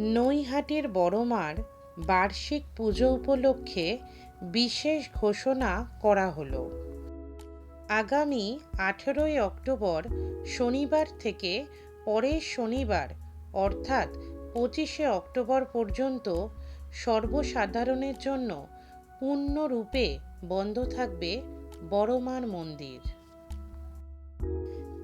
নৈহাটির বড়মার বার্ষিক পুজো উপলক্ষে বিশেষ ঘোষণা করা হলো। আগামী আঠেরোই অক্টোবর শনিবার থেকে পরের শনিবার, অর্থাৎ পঁচিশে অক্টোবর পর্যন্ত সর্বসাধারণের জন্য পূর্ণরূপে বন্ধ থাকবে বড়মার মন্দির।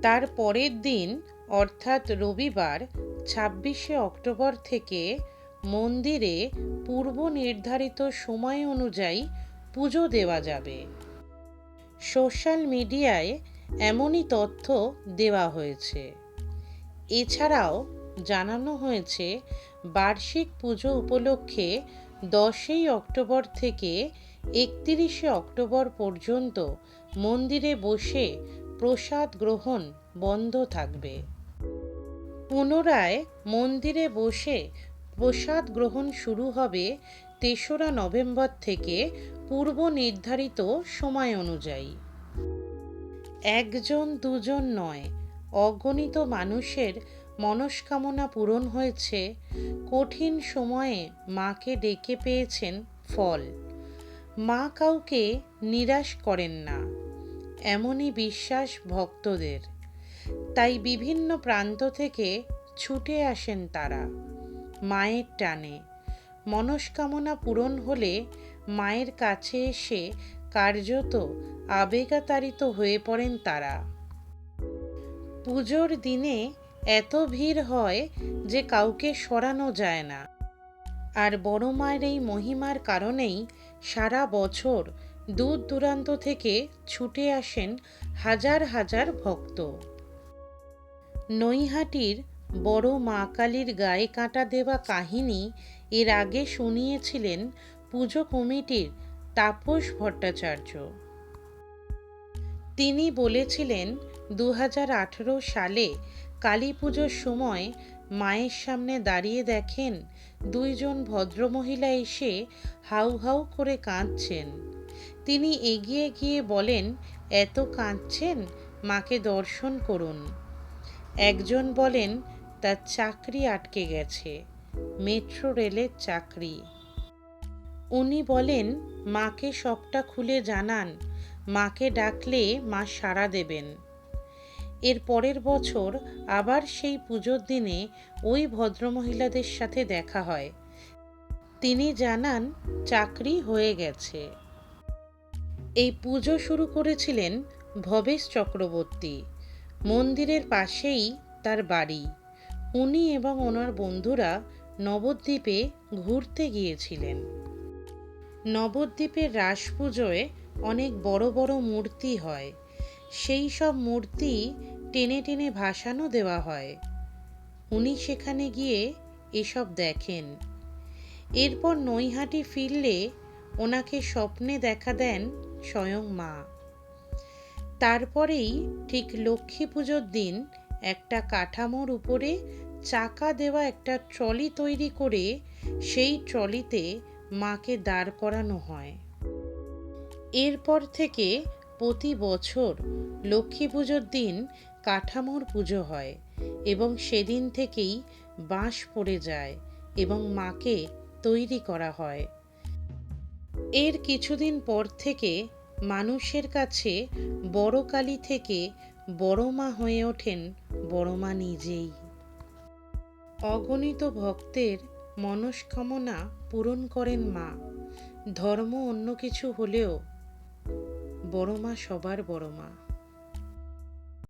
তার পরের দিন, অর্থাৎ রবিবার ছাব্বিশে অক্টোবর থেকে মন্দিরে পূর্ব নির্ধারিত সময় অনুযায়ী পুজো দেওয়া যাবে। সোশ্যাল মিডিয়ায় এমনই তথ্য দেওয়া হয়েছে। এছাড়াও জানানো হয়েছে, বার্ষিক পুজো উপলক্ষে দশই অক্টোবর থেকে একত্রিশে অক্টোবর পর্যন্ত মন্দিরে বসে প্রসাদ গ্রহণ বন্ধ থাকবে। পুনরায় মন্দিরে বসে প্রসাদ গ্রহণ শুরু হবে তেসরা নভেম্বর থেকে পূর্ব নির্ধারিত সময় অনুযায়ী। একজন দুজন নয়, অগণিত মানুষের মনস্কামনা পূরণ হয়েছে। কঠিন সময়ে মাকে ডেকে পেয়েছেন ফল। মা কাউকে নিরাশ করেন না, এমনই বিশ্বাস ভক্তদের। তাই বিভিন্ন প্রান্ত থেকে ছুটে আসেন তারা। মায়ের টানে। মনস্কামনা পূরণ হলে মায়ের কাছে এসে কার্যত আবেগাতাড়িত হয়ে পড়েন তারা। পুজোর দিনে এত ভিড় হয় যে কাউকে সরানো যায় না। আর বড় মায়ের এই মহিমার কারণেই সারা বছর দূর দূরান্ত থেকে ছুটে আসেন হাজার হাজার ভক্ত। নৈহাটির বড় মা কালীর গায়ে কাঁটা দেওয়া কাহিনী এর আগে শুনিয়েছিলেন পুজো কমিটির তাপস ভট্টাচার্য। তিনি বলেছিলেন দু হাজার আঠেরো সালে কালী পুজোর সময় মায়ের সামনে দাঁড়িয়ে দেখেন, দুইজন ভদ্রমহিলা এসে হাউ হাউ করে কাঁদছেন। তিনি এগিয়ে গিয়ে বলেন, এত কাঁদছেন? মাকে দর্শন করুন। একজন বলেন, তার চাকরি আটকে গেছে। মেট্রো রেলের চাকরি। উনি বলেন, মাকে সবটা খুলে জানান। মাকে ডাকলে মা সাড়া দেবেন। এর পরের বছর আবার সেই পুজোর দিনে ওই ভদ্রমহিলাদের সাথে দেখা হয়। তিনি জানান, চাকরি হয়ে গেছে। এই পুজো শুরু করেছিলেন ভবেশ চক্রবর্তী। মন্দিরের পাশেই তার বাড়ি। উনি এবং ওনার বন্ধুরা নবদ্বীপে ঘুরতে গিয়েছিলেন। নবদ্বীপের রাস পুজোয় অনেক বড় বড় মূর্তি হয়। সেই সব মূর্তি টেনে টেনে ভাসানো দেওয়া হয়। উনি সেখানে গিয়ে এসব দেখেন। এরপর নৈহাটি ফিরলে ওনাকে স্বপ্নে দেখা দেন স্বয়ং মা। তারপরেই ঠিক লক্ষ্মী পুজোর দিন একটা কাঠামোর উপরে চাকা দেওয়া একটা ট্রলি তৈরি করে সেই ট্রলিতে মাকে দাঁড় করানো হয়। এরপর থেকে প্রতি বছর লক্ষ্মী পুজোর দিন কাঠামোর পুজো হয় এবং সেদিন থেকেই বাঁশ পড়ে যায় এবং মাকে তৈরি করা হয়। এর কিছুদিন পর থেকে মানুষের কাছে বড় কালী থেকে বড় মা হয়ে ওঠেন বড় মা নিজেই। অগণিত ভক্তের মনস্কামনা পূরণ করেন মা। ধর্ম অন্য কিছু হলেও বড় মা সবার বড় মা।